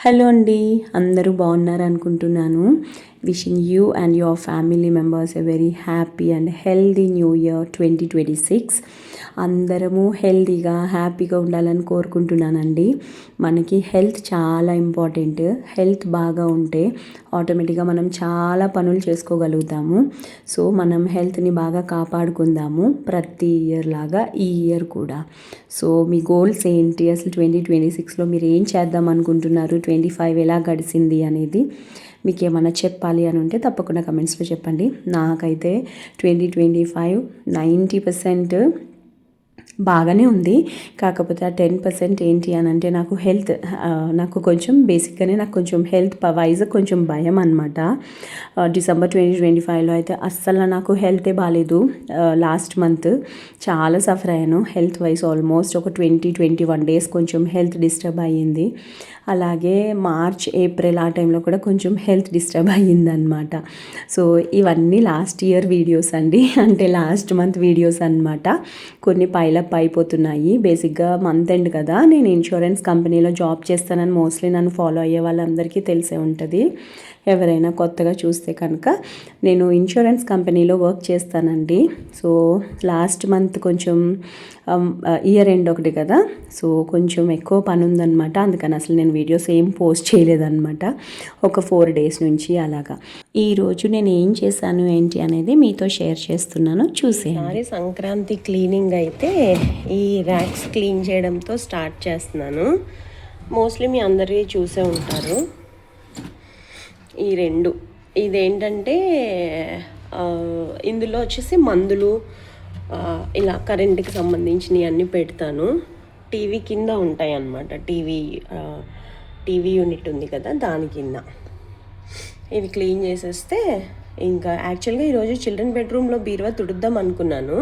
Hello అండి అందరూ బాగున్నారు అనుకుంటున్నాను wishing you and your family members a very happy and healthy new year twenty twenty six అందరము హెల్దీగా హ్యాపీగా ఉండాలని కోరుకుంటున్నానండి. మనకి హెల్త్ చాలా ఇంపార్టెంట్ హెల్త్ బాగా ఉంటే ఆటోమేటిక్గా మనం చాలా పనులు చేసుకోగలుగుతాము. సో మనం హెల్త్ని బాగా కాపాడుకుందాము ప్రతి ఇయర్ లాగా ఈ ఇయర్ కూడా. సో మీ గోల్స్ ఏంటి? అసలు ట్వంటీ ట్వంటీ సిక్స్లో మీరు ఏం చేద్దాం అనుకుంటున్నారు? ట్వంటీ ఫైవ్ ఎలా గడిచింది అనేది మీకు ఏమైనా చెప్పాలి అని ఉంటే తప్పకుండా కమెంట్స్లో చెప్పండి. నాకైతే twenty twenty five ninety percent బాగానే ఉంది. కాకపోతే ఆ టెన్ పర్సెంట్ ఏంటి అని అంటే నాకు హెల్త్ నాకు కొంచెం బేసిక్గానే నాకు కొంచెం హెల్త్ వైజ్ కొంచెం భయం అనమాట డిసెంబర్ ట్వంటీ ట్వంటీ ఫైవ్లో అయితే అస్సలు నాకు హెల్తే బాగాలేదు లాస్ట్ మంత్ చాలా సఫర్ అయ్యాను. హెల్త్ వైజ్ ఆల్మోస్ట్ ఒక ట్వంటీ ట్వంటీ వన్ డేస్ కొంచెం హెల్త్ డిస్టర్బ్ అయ్యింది. అలాగే మార్చ్ ఏప్రిల్ ఆ టైంలో కూడా కొంచెం హెల్త్ డిస్టర్బ్ అయ్యిందనమాట సో ఇవన్నీ లాస్ట్ ఇయర్ వీడియోస్ అండి. అంటే లాస్ట్ మంత్ వీడియోస్ అనమాట కొన్ని పైలప్ అయిపోతున్నాయి. బేసిక్గా మంత్ ఎండ్ కదా. నేను ఇన్సూరెన్స్ కంపెనీలో జాబ్ చేస్తానని మోస్ట్లీ నన్ను ఫాలో అయ్యే వాళ్ళందరికీ తెలిసే ఉంటుంది. ఎవరైనా కొత్తగా చూస్తే కనుక నేను ఇన్సూరెన్స్ కంపెనీలో వర్క్ చేస్తానండి. సో లాస్ట్ మంత్ కొంచెం ఇయర్ ఎండ్ ఒకటి కదా. సో కొంచెం ఎక్కువ పని ఉందన్నమాట అందుకని అసలు నేను వీడియోస్ ఏం పోస్ట్ చేయలేదన్నమాట. ఒక ఫోర్ డేస్ నుంచి అలాగా. ఈరోజు నేను ఏం చేశాను ఏంటి అనేది మీతో షేర్ చేస్తున్నాను. చూసే సంక్రాంతి క్లీనింగ్ అయితే ఈ ర్యాక్స్ క్లీన్ చేయడంతో స్టార్ట్ చేస్తున్నాను. మోస్ట్లీ మీ అందరి చూసే ఉంటారు. ఈ రెండు. ఇదేంటంటే ఇందులో వచ్చేసి మందులు ఇలా కరెంట్కి సంబంధించినవి అన్నీ పెడతాను. టీవీ కింద ఉంటాయి అన్నమాట టీవీ టీవీ యూనిట్ ఉంది కదా దాని కింద. ఇవి క్లీన్ చేసేస్తే ఇంకా యాక్చువల్గా ఈరోజు చిల్డ్రన్ బెడ్రూమ్లో బీరువా తుడుద్దాం అనుకున్నాను.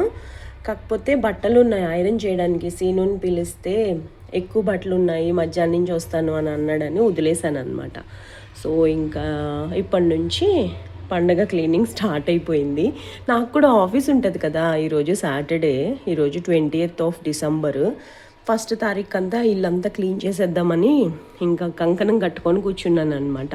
కాకపోతే బట్టలు ఉన్నాయి ఐరన్ చేయడానికి సీనుని పిలిస్తే ఎక్కువ బట్టలు ఉన్నాయి మధ్యాహ్నం నుంచి వస్తాను అని అన్నాడని వదిలేశాను అనమాట సో ఇంకా ఇప్పటి నుంచి పండగ క్లీనింగ్ స్టార్ట్ అయిపోయింది. నాకు కూడా ఆఫీస్ ఉంటుంది కదా ఈరోజు సాటర్డే ఈరోజు twenty eighth of December first తారీఖు అంతా ఇల్లంతా క్లీన్ చేసేద్దామని ఇంకా కంకణం కట్టుకొని కూర్చున్నాను అనమాట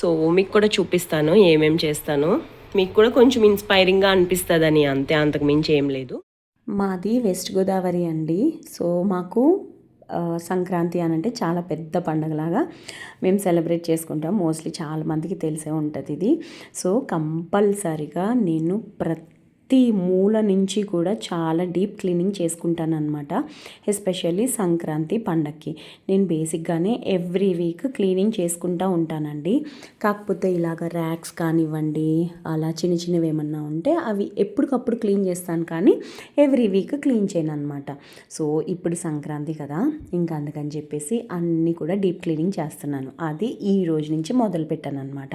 సో మీకు కూడా చూపిస్తాను ఏమేమి చేస్తాను. మీకు కూడా కొంచెం ఇన్స్పైరింగ్గా అనిపిస్తుందని అంతే అంతకు మించి ఏం లేదు. మాది వెస్ట్ గోదావరి అండి. సో మాకు సంక్రాంతి అని అంటే చాలా పెద్ద పండగలాగా మేము సెలబ్రేట్ చేసుకుంటాం. మోస్ట్లీ చాలా మందికి తెలిసే ఉంటుంది ఇది. సో కంపల్సరిగా నేను ప్రతి ప్రతి మూల నుంచి కూడా చాలా డీప్ క్లీనింగ్ చేసుకుంటాను అనమాట ఎస్పెషల్లీ సంక్రాంతి పండక్కి. నేను బేసిక్గానే ఎవ్రీ వీక్ క్లీనింగ్ చేసుకుంటూ ఉంటానండి. కాకపోతే ఇలాగ ర్యాక్స్ కానివ్వండి అలా చిన్న చిన్నవి ఏమన్నా ఉంటే అవి ఎప్పటికప్పుడు క్లీన్ చేస్తాను కానీ ఎవ్రీ వీక్ క్లీన్ చేయను అనమాట సో ఇప్పుడు సంక్రాంతి కదా ఇంకా అందుకని చెప్పేసి అన్నీ కూడా డీప్ క్లీనింగ్ చేస్తున్నాను. అది ఈ రోజు నుంచి మొదలు పెట్టాను అనమాట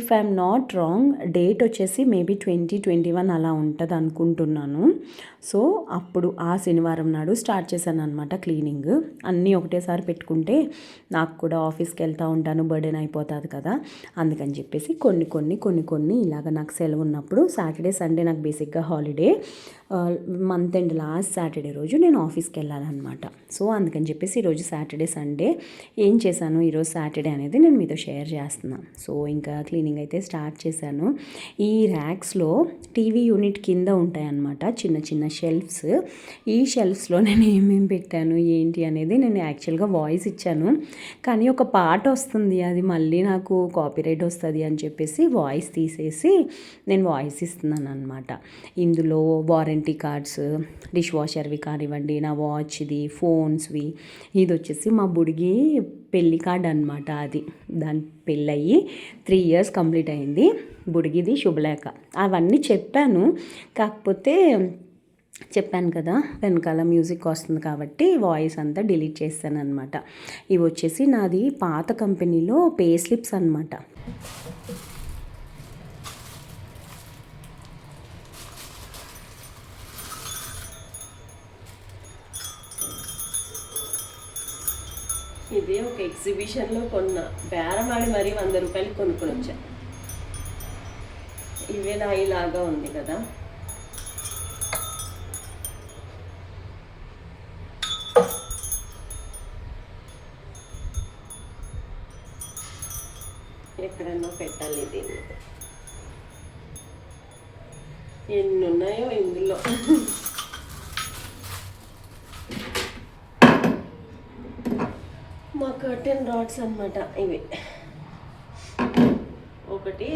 if I'm not wrong date వచ్చేసి మేబీ ట్వంటీ ట్వంటీ వన్ అలా ఉంటుంది అనుకుంటున్నాను సో అప్పుడు ఆ శనివారం నాడు స్టార్ట్ చేశాను అనమాట క్లీనింగ్. అన్నీ ఒకటేసారి పెట్టుకుంటే నాకు కూడా ఆఫీస్కి వెళ్తూ ఉంటాను బర్డెన్ అయిపోతుంది కదా. అందుకని చెప్పేసి కొన్ని కొన్ని కొన్ని కొన్ని ఇలాగ నాకు సెలవు ఉన్నప్పుడు సాటర్డే సండే నాకు బేసిక్గా holiday. Month and last Saturday రోజు నేను ఆఫీస్కి వెళ్ళాలన్నమాట. సో అందుకని చెప్పేసి ఈరోజు సాటర్డే సండే ఏం చేశాను? ఈరోజు సాటర్డే అనేది నేను మీతో షేర్ చేస్తున్నాను సో ఇంకా క్లీనింగ్ అయితే స్టార్ట్ చేశాను. ఈ ర్యాక్స్లో టీవీ యూనిట్ కింద ఉంటాయన్నమాట చిన్న చిన్న షెల్ఫ్స్ ఈ షెల్ఫ్స్లో నేను ఏమేమి పెట్టాను ఏంటి అనేది నేను యాక్చువల్గా వాయిస్ ఇచ్చాను. కానీ ఒక పాట వస్తుంది అది మళ్ళీ నాకు కాపీరైట్ వస్తుంది అని చెప్పేసి వాయిస్ తీసేసి నేను వాయిస్ ఇస్తున్నాను అనమాట ఇందులో వారంటీ కార్డ్స్ డిష్ వాషర్వి కానివ్వండి నా వాచ్ది ఫోన్స్వి ఇది వచ్చేసి మా బుడిగి పెళ్ళి కార్డ్ అనమాట అది. దాని పెళ్ళయి త్రీ ఇయర్స్ కంప్లీట్ అయింది. బుడిగిది శుభలేఖ. అవన్నీ చెప్పాను. కాకపోతే చెప్పాను కదా వెనకాల మ్యూజిక్ వస్తుంది కాబట్టి వాయిస్ అంతా డిలీట్ చేస్తాను అనమాట ఇవి వచ్చేసి నాది పాత కంపెనీలో పే స్లిప్స్ అనమాట ఇది ఒక ఎగ్జిబిషన్లో కొన్న. బేరమాడి మరీ వంద రూపాయలు కొనుక్కొని వచ్చా ఇవే నా ఇలాగా ఉంది కదా? పెట్టాలి దీన్ని. ఎన్ని ఉన్నాయో ఇందులో. మా కర్టెన్ రాడ్స్ అన్నమాట ఇవి. ఒకటి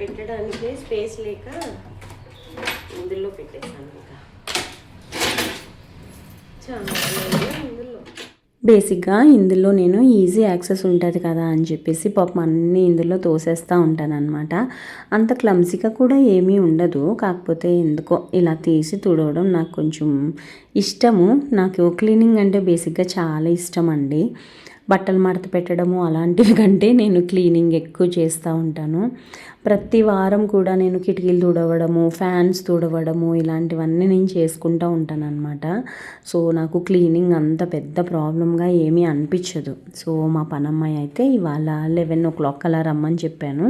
పెట్టడానికి స్పేస్ లేక ఇందులో పెట్టేసాను ఇంకా. చాలా ఉన్నాయి బేసిక్గా ఇందులో నేను ఈజీ యాక్సెస్ ఉంటుంది కదా అని చెప్పేసి పాపం అన్నీ ఇందులో తోసేస్తూ ఉంటానన్నమాట. అంత క్లమ్సీగా కూడా ఏమీ ఉండదు. కాకపోతే ఎందుకో ఇలా తీసి తుడవడం నాకు కొంచెం ఇష్టము. నాకు క్లీనింగ్ అంటే బేసిక్గా చాలా ఇష్టం అండి బట్టలు మడత పెట్టడము అలాంటివి కంటే నేను క్లీనింగ్ ఎక్కువ చేస్తూ ఉంటాను. ప్రతి వారం కూడా నేను కిటికీలు తుడవడము ఫ్యాన్స్ తుడవడము ఇలాంటివన్నీ నేను చేసుకుంటూ ఉంటాను అనమాట సో నాకు క్లీనింగ్ అంత పెద్ద ప్రాబ్లంగా ఏమీ అనిపించదు. సో మా పనమ్మాయి అయితే ఇవాళ లెవెన్ ఓ క్లాక్ అలా రమ్మని చెప్పాను.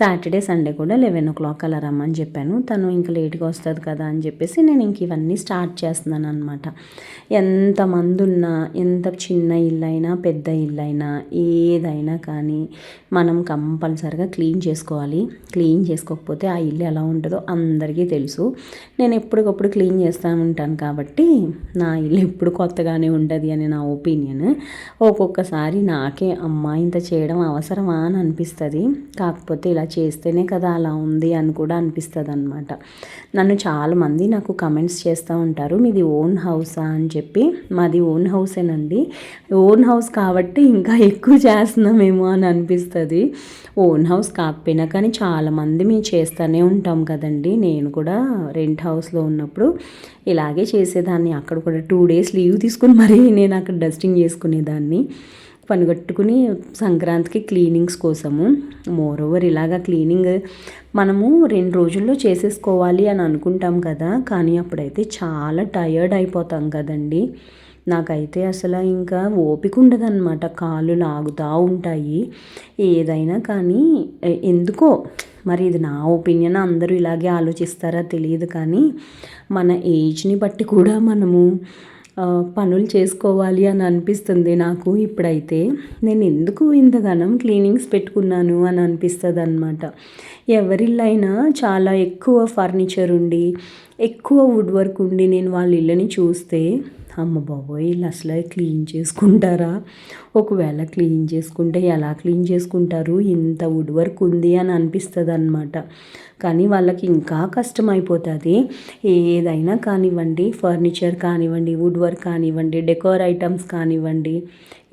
సాటర్డే సండే కూడా లెవెన్ ఓ క్లాక్ అలా రమ్మని చెప్పాను. తను ఇంకా లేట్గా వస్తుంది కదా అని చెప్పేసి నేను ఇంక ఇవన్నీ స్టార్ట్ చేస్తున్నాను అనమాట ఎంతమంది ఉన్నా ఎంత చిన్న ఇల్లు అయినా పెద్ద ఇల్లు అయినా ఏదైనా కానీ మనం కంపల్సరిగా క్లీన్ చేసుకోవాలి. క్లీన్ చేసుకోకపోతే ఆ ఇల్లు ఎలా ఉంటుందో అందరికీ తెలుసు. నేను ఎప్పటికప్పుడు క్లీన్ చేస్తూ ఉంటాను కాబట్టి నా ఇల్లు ఎప్పుడు కొత్తగానే ఉంటుంది అని నా ఒపీనియన్. ఒక్కొక్కసారి నాకే అమ్మ ఇంత చేయడం అవసరమా? అని అనిపిస్తుంది. కాకపోతే ఇలా చేస్తేనే కదా అలా ఉంది అని కూడా అనిపిస్తుంది అనమాట నన్ను చాలామంది నాకు కమెంట్స్ చేస్తూ ఉంటారు. మీది ఓన్ హౌసా? అని చెప్పి. మాది ఓన్ హౌసేనండి. ఓన్ హౌస్ కాబట్టి ఇంకా ఎక్కువ చేస్తున్నామేమో అని అనిపిస్తుంది. ఓన్ హౌస్ కాకపోయినా కానీ చాలామంది మేము చేస్తూనే ఉంటాం కదండి. నేను కూడా రెంట్ హౌస్లో ఉన్నప్పుడు ఇలాగే చేసేదాన్ని. అక్కడ కూడా టూ డేస్ లీవ్ తీసుకుని మరీ నేను అక్కడ డస్టింగ్ చేసుకునేదాన్ని. పనిగట్టుకుని సంక్రాంతికి క్లీనింగ్స్ కోసము. మోర్ ఓవర్ ఇలాగా క్లీనింగ్ మనము రెండు రోజుల్లో చేసేసుకోవాలి అని అనుకుంటాం కదా. కానీ అప్పుడైతే చాలా టయర్డ్ అయిపోతాం కదండి. నాకైతే అసలు ఇంకా ఓపిక ఉండదన్నమాట. కాళ్ళు లాగుతూ ఉంటాయి. ఏదైనా కానీ ఎందుకో? మరి ఇది నా ఒపీనియన్. అందరూ ఇలాగే ఆలోచిస్తారా తెలియదు కానీ మన ఏజ్ని బట్టి కూడా మనము పనులు చేసుకోవాలి అని అనిపిస్తుంది నాకు ఇప్పుడైతే. నేను ఎందుకు ఇంతగానం క్లీనింగ్స్ పెట్టుకున్నాను అని అనిపిస్తుంది అనమాట ఎవరిల్లైనా చాలా ఎక్కువ ఫర్నిచర్ ఉండి ఎక్కువ వుడ్ వర్క్ ఉండి నేను వాళ్ళ ఇళ్ళని చూస్తే అమ్మ బాబోయ్ వీళ్ళు అసలు క్లీన్ చేసుకుంటారా? ఒకవేళ క్లీన్ చేసుకుంటే ఎలా క్లీన్ చేసుకుంటారు? ఇంత వుడ్ వర్క్ ఉంది అని అనిపిస్తుంది అనమాట కానీ వాళ్ళకి ఇంకా కష్టం అయిపోతుంది ఏదైనా కానివ్వండి ఫర్నిచర్ కానివ్వండి వుడ్ వర్క్ కానివ్వండి డెకోర్ ఐటమ్స్ కానివ్వండి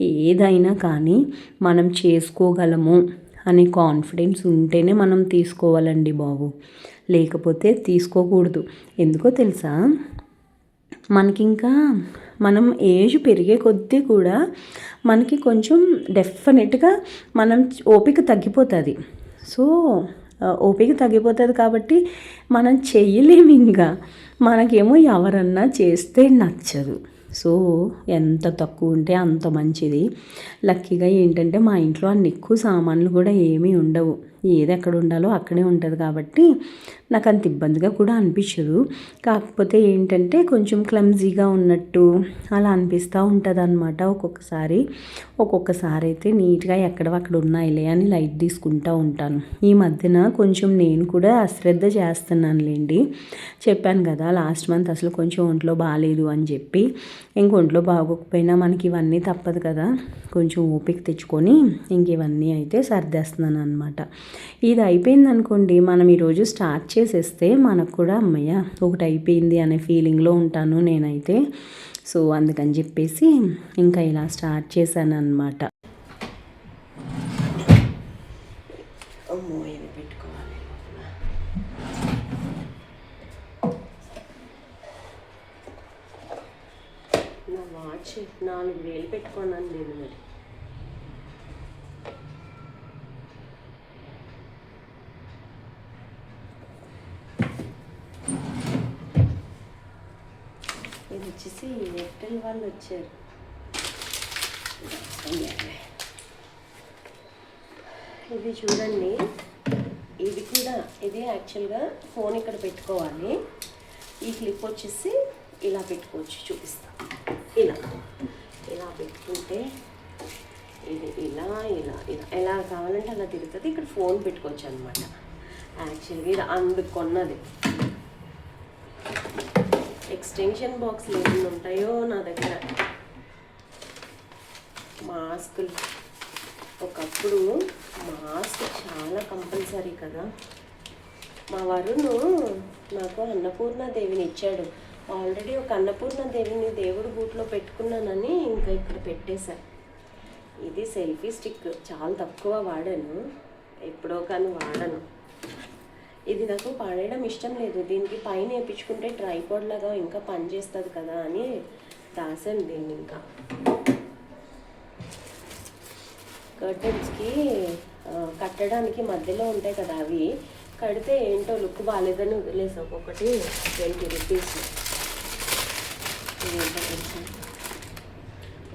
ఏదైనా కానీ మనం చేసుకోగలము అనే కాన్ఫిడెన్స్ ఉంటేనే మనం తీసుకోవాలండి బాబు. లేకపోతే తీసుకోకూడదు. ఎందుకో తెలుసా? మనకి ఇంకా మనం ఏజ్ పెరిగే కొద్దీ కూడా మనకి కొంచెం డెఫినెట్గా మనం ఓపిక తగ్గిపోతుంది. సో ఓపిక తగ్గిపోతుంది కాబట్టి మనం చేయలేము ఇంకా. మనకేమో ఎవరన్నా చేస్తే నచ్చదు. సో ఎంత తక్కువ ఉంటే అంత మంచిది. లక్కీగా ఏంటంటే మా ఇంట్లో అన్ని ఎక్కువ సామాన్లు కూడా ఏమీ ఉండవు. ఏది ఎక్కడ ఉండాలో అక్కడే ఉంటుంది కాబట్టి నాకు అంత ఇబ్బందిగా కూడా అనిపించదు. కాకపోతే ఏంటంటే కొంచెం క్లమ్జీగా ఉన్నట్టు అలా అనిపిస్తూ ఉంటుంది అనమాట ఒక్కొక్కసారి. ఒక్కొక్కసారి అయితే నీట్గా ఎక్కడ అక్కడ ఉన్నాయిలే అని లైట్ తీసుకుంటూ ఉంటాను. ఈ మధ్యన కొంచెం నేను కూడా అశ్రద్ధ చేస్తున్నానులేండి. చెప్పాను కదా లాస్ట్ మంత్ అసలు కొంచెం ఒంట్లో బాగాలేదు అని చెప్పి. ఇంక ఒంట్లో బాగోకపోయినా మనకి ఇవన్నీ తప్పదు కదా. కొంచెం ఓపిక తెచ్చుకొని ఇంక ఇవన్నీ అయితే సర్దేస్తున్నాను అనమాట ఇది అయిపోయింది అనుకోండి మనం ఈరోజు స్టార్ట్ చేసేస్తే మనకు కూడా అమ్మయ్య ఒకటి అయిపోయింది అనే ఫీలింగ్లో ఉంటాను నేనైతే. సో అందుకని చెప్పేసి ఇంకా ఇలా స్టార్ట్ చేశాను అనమాట పెట్టుకోవాలి? నా వాచ్ నాలుగు వేలు పెట్టుకున్నాను నేను మరి ఇది వచ్చేసి ఎయిర్టెల్ వాళ్ళు వచ్చారు. ఇది చూడండి. ఇది కూడా ఇది యాక్చువల్గా ఫోన్ ఇక్కడ పెట్టుకోవాలి. ఈ క్లిప్ వచ్చేసి ఇలా పెట్టుకోవచ్చు చూపిస్తా. ఇలా. ఇలా పెట్టుకుంటే ఇది ఇలా ఇలా ఇలా. ఎలా కావాలంటే అలా తిరుగుతుంది. ఇక్కడ ఫోన్ పెట్టుకోవచ్చు అనమాట యాక్చువల్గా ఇది అందుకు కొన్నది ఎక్స్టెన్షన్ బాక్స్లు ఎన్ని ఉంటాయో నా దగ్గర. మాస్కులు ఒకప్పుడు మాస్క్ చాలా కంపల్సరీ కదా. మా వరుణు నాకు అన్నపూర్ణ దేవిని ఇచ్చాడు. ఆల్రెడీ ఒక అన్నపూర్ణ దేవిని దేవుడి బూట్లో పెట్టుకున్నానని ఇంకా ఇక్కడ పెట్టేశారు ఇది సెల్ఫీ స్టిక్ చాలా తక్కువ వాడాను. ఎప్పుడో కానీ వాడను. ఇది నాకు పాడేయడం ఇష్టం లేదు. దీనికి పైన వేయించుకుంటే ట్రైపాడ్ లాగా ఇంకా పనిచేస్తుంది కదా అని దాసాను దీన్ని ఇంకా. కర్టెన్స్కి కట్టడానికి మధ్యలో ఉంటాయి కదా అవి. కడితే ఏంటో లుక్ బాగాలేదని వదిలేసి ఒక్కొక్కటి ట్వంటీ రూపీస్.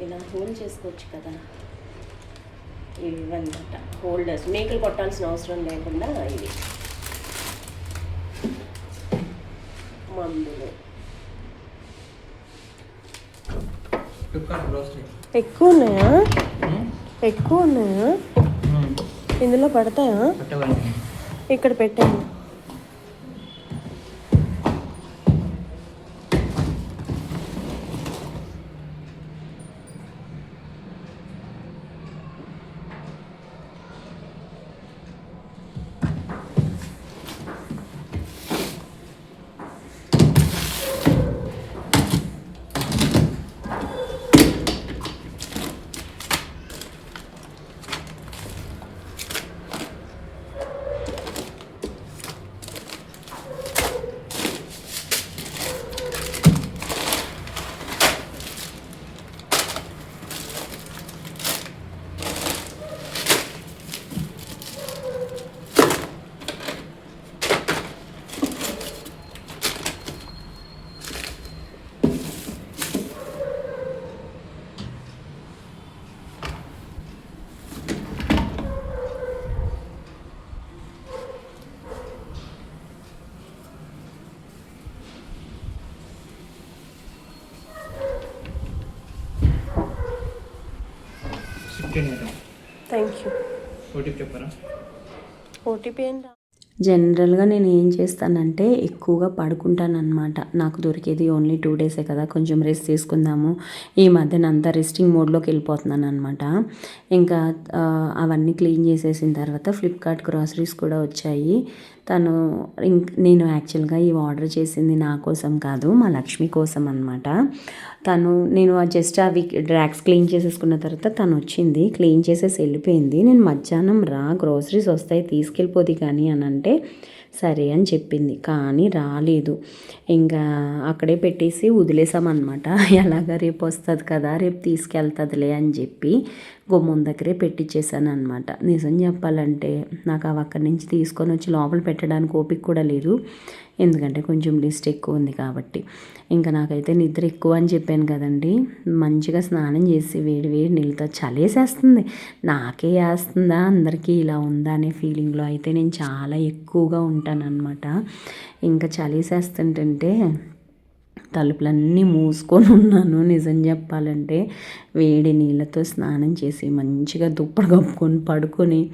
ఇలా హోల్డ్ చేసుకోవచ్చు కదా. ఇవి అనమాట హోల్డర్స్. మేకలు కొట్టాల్సిన అవసరం లేకుండా ఇవి. గ్రోసరీ ఎక్కువ ఉన్నాయా? ఎక్కువ ఉన్నాయా? ఇందులో పడతాయా? ఇక్కడ పెట్టాను ఓటీపీ చెప్పరా? ఓటీపీ ఏంటా జనరల్గా నేను ఏం చేస్తానంటే ఎక్కువగా పడుకుంటానన్నమాట. నాకు దొరికేది ఓన్లీ టూ డేసే కదా కొంచెం రెస్ట్ తీసుకుందాము. ఈ మధ్యన అంతా రెస్టింగ్ మోడ్లోకి వెళ్ళిపోతున్నాను అనమాట ఇంకా అవన్నీ క్లీన్ చేసేసిన తర్వాత ఫ్లిప్కార్ట్ గ్రాసరీస్ కూడా వచ్చాయి. తను ఇంక్ నేను యాక్చువల్గా ఇవి ఆర్డర్ చేసింది నా కోసం కాదు మా లక్ష్మి కోసం అనమాట తను నేను జస్ట్ అవి డ్రాక్స్ క్లీన్ చేసేసుకున్న తర్వాత తను వచ్చింది క్లీన్ చేసేసి వెళ్ళిపోయింది. నేను మధ్యాహ్నం రా గ్రోసరీస్ వస్తాయి తీసుకెళ్ళిపోది కానీ అని అంటే సరే అని చెప్పింది. కానీ రాలేదు. ఇంకా అక్కడే పెట్టేసి వదిలేసామన్నమాట. ఎలాగ రేపు వస్తుంది కదా రేపు తీసుకెళ్తుందిలే అని చెప్పి గుమ్మం దగ్గరే పెట్టించేసాను అనమాట నిజం చెప్పాలంటే నాకు అవి అక్కడి నుంచి తీసుకొని వచ్చి లోపల పెట్టడానికి ఓపిక కూడా లేదు. ఎందుకంటే కొంచెం లిస్ట్ ఎక్కువ ఉంది కాబట్టి. ఇంకా నాకైతే నిద్ర ఎక్కువ అని చెప్పాను కదండి. మంచిగా స్నానం చేసి వేడి వేడి నీళ్ళతో చలేసేస్తుంది. నాకే వేస్తుందా? అందరికీ ఇలా ఉందా అనే ఫీలింగ్లో అయితే నేను చాలా ఎక్కువగా ఉంటానన్నమాట. ఇంకా చలేసేస్తుంటే తలుపులన్నీ మూసుకొని ఉన్నాను. నిజం చెప్పాలంటే వేడి నీళ్ళతో స్నానం చేసి మంచిగా దుప్పటి కప్పుకొని పడుకొని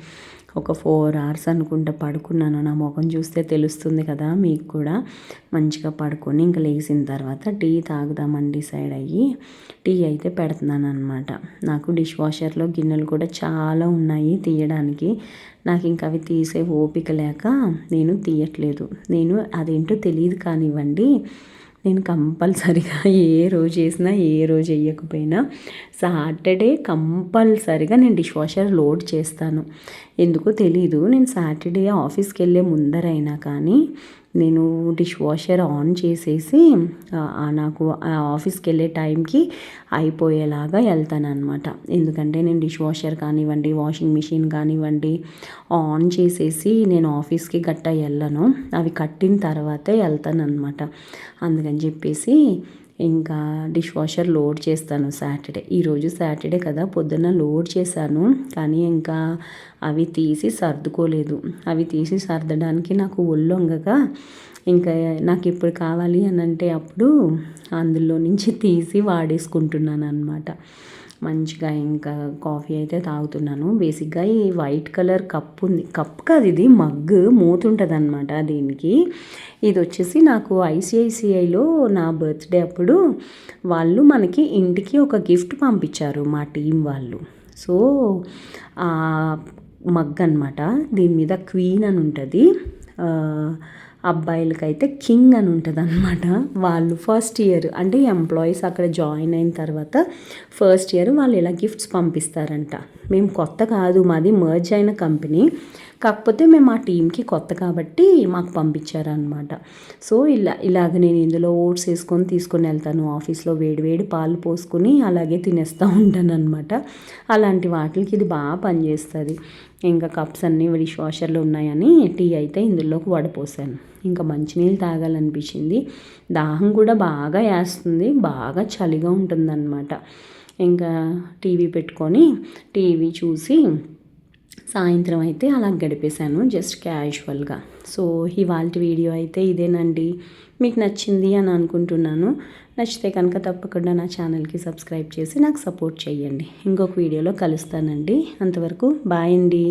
ఒక ఫోర్ అవర్స్ అనుకుంటా పడుకున్నాను. నా ముఖం చూస్తే తెలుస్తుంది కదా మీకు కూడా. మంచిగా పడుకొని ఇంకా లేచిన తర్వాత టీ తాగుదామని డిసైడ్ అయ్యి. టీ అయితే పెడుతున్నాను అనమాట నాకు డిష్ వాషర్లో గిన్నెలు కూడా చాలా ఉన్నాయి తీయడానికి. నాకు ఇంకా అవి తీసే ఓపిక లేక నేను తీయట్లేదు. నేను అదేంటో తెలియదు కానివ్వండి. నేను కంపల్సరిగా ఏ రోజు చేసినా ఏ రోజు వేయకపోయినా సాటర్డే కంపల్సరిగా నేను డిష్ వాషర్ లోడ్ చేస్తాను. ఎందుకో తెలీదు నేను సాటర్డే ఆఫీస్కి వెళ్ళే ముందరైనా కానీ నేను డిష్ వాషర్ ఆన్ చేసేసి నాకు ఆ ఆఫీస్కి వెళ్ళే టైంకి అయిపోయేలాగా వెళ్తాననమాట ఎందుకంటే నేను డిష్ వాషర్ కానివ్వండి వాషింగ్ మిషన్ కానివ్వండి ఆన్ చేసేసి నేను ఆఫీస్కి గట్ట వెళ్ళను. అవి కట్టిన తర్వాతే వెళ్తాను అనమాట అందుకని చెప్పేసి ఇంకా డిష్ వాషర్ లోడ్ చేస్తాను సాటర్డే ఈరోజు సాటర్డే కదా పొద్దున్న లోడ్ చేశాను కానీ ఇంకా అవి తీసి సర్దుకోలేదు. అవి తీసి సర్దడానికి నాకు ఒళ్ళొంగగా ఇంకా నాకు ఇప్పుడు కావాలి అని అంటే అప్పుడు అందులో నుంచి తీసి వాడేసుకుంటున్నాను అనమాట మంచిగా ఇంకా కాఫీ అయితే తాగుతున్నాను. బేసిక్గా ఈ వైట్ కలర్ కప్ ఉంది. కప్ కాదు ఇది మగ్ మూతుంటుంది అనమాట దీనికి. ఇది వచ్చేసి నాకు ఐసిఐసిఐలో నా బర్త్డే అప్పుడు వాళ్ళు మనకి ఇంటికి ఒక గిఫ్ట్ పంపించారు మా టీం వాళ్ళు. సో మగ్ అనమాట దీని మీద క్వీన్ అని ఉంటుంది. అబ్బాయిలకైతే కింగ్ అని ఉంటుంది అనమాట వాళ్ళు ఫస్ట్ ఇయర్ అంటే ఎంప్లాయీస్ అక్కడ జాయిన్ అయిన తర్వాత ఫస్ట్ ఇయర్ వాళ్ళు ఇలా గిఫ్ట్స్ పంపిస్తారంట. మేము కొత్త కాదు మాది మర్జ్ అయిన కంపెనీ కాకపోతే మేము ఆ టీంకి కొత్త కాబట్టి మాకు పంపించారనమాట సో ఇలా ఇలాగ నేను ఇందులో ఓట్స్ వేసుకొని తీసుకొని వెళ్తాను. ఆఫీస్లో వేడి వేడి పాలు పోసుకొని అలాగే తినేస్తూ ఉంటాను అనమాట అలాంటి వాటికి ఇది బాగా పనిచేస్తుంది. ఇంకా కప్స్ అన్నీ డిష్ వాషర్లు ఉన్నాయని టీ అయితే ఇందులోకి వడపోసాను. ఇంకా మంచినీళ్ళు తాగాలనిపించింది. దాహం కూడా బాగా వేస్తుంది. బాగా చలిగా ఉంటుందన్నమాట. ఇంకా టీవీ పెట్టుకొని టీవీ చూసి సాయంత్రం అయితే అలా గడిపేశాను జస్ట్ క్యాజువల్గా సో ఇవాళ వీడియో అయితే ఇదేనండి. మీకు నచ్చింది అని అనుకుంటున్నాను. నచ్చితే కనుక తప్పకుండా నా ఛానల్కి సబ్స్క్రైబ్ చేసి నాకు సపోర్ట్ చేయండి. ఇంకొక వీడియోలో కలుస్తానండి. అంతవరకు బాయ్ అండి.